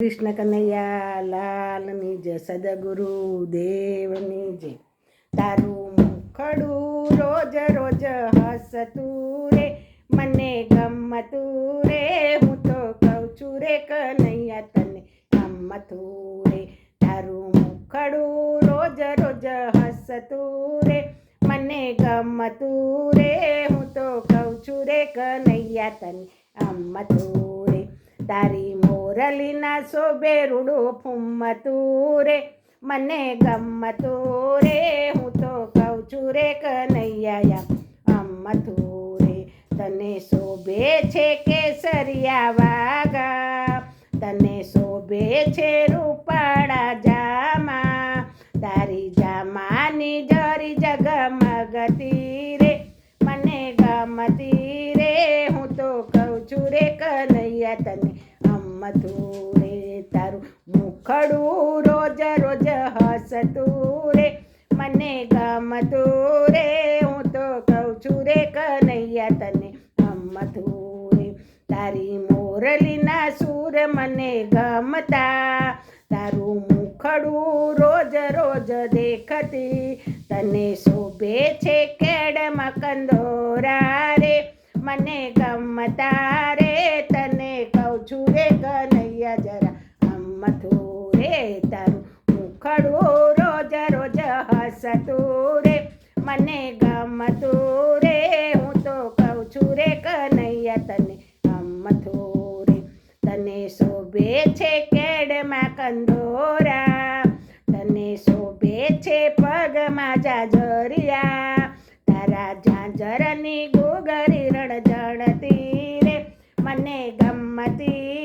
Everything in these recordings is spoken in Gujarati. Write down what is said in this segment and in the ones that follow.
કૃષ્ણ કનૈયા લાલની જય સદગુરુ દેવની જય તારું મુખડું રોજ રોજ હસતું રે મને ગમતું રે હું તો કહું છું રે કનૈયા તને ગમતું રે તારું મુખડું રોજ રોજ હસતું રે મને ગમતું રે હું તો કહું છું રે કનૈયા તને ગમતું તારી મોરલીના શોભે રૂડું ફૂમતું રે મને ગમતું રે હું તો કહું છું રે કનૈયા અમ્મતું રે તને શોભે છે કેસરિયા વાગા તને શોભે છે રૂપાળા જામા, તારી જામાની જરી જગમગતી રે, મને ગમતી રે, હું તો કહું છું રે કનૈયા, તને અમ્મતું રે તારું મુખડું રોજ રોજ હસતું રે. મને ગમતું રે, હું તો કહું છું રે કનૈયા તને ગમતું રે. તારી મોરલીના સૂર મને ગમતા, તારું મુખડું રોજ રોજ દેખતી. તને શોભે છે કેડમાં કંદોરા રે. મને ગમતા કનૈયા જરા આમ રે તારું. મુખડું રોજ રોજ હસતું રે. મને ગમતું રે. હું તો કહું છું રે કનૈયા તને આમ રે. તને શોભે છે કેડમાં કંદોરા. તને શોભે છે પગમાં જાજરિયા. તારા ઝાંઝરની ગોગરી રણજણતી રે. મને ગમતી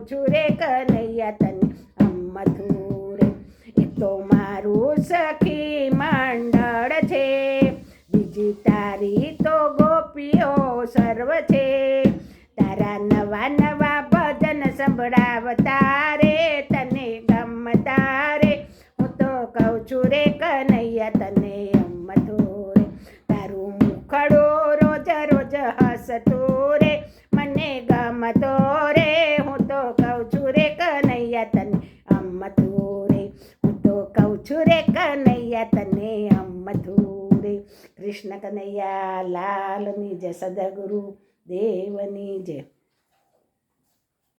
કહું છું રે કનૈયા તને અમ્મથું એ તો મારું સખી મંડળ છે. બીજી તારી તો ગોપીઓ સર્વ છે. તારા નવા નવા ભજન સંભળાવતા રે તને ગમતા રે. હું તો કહું છું રે કનૈયા તને અમ્મતો તારું મુખડો રોજ રોજ હસતું રે, મને ગમતો રે. કહું છું રે કનૈયા તને અમ્મતું રે કૃષ્ણ કનૈયા લાલની જય સદગુરુ દેવની જય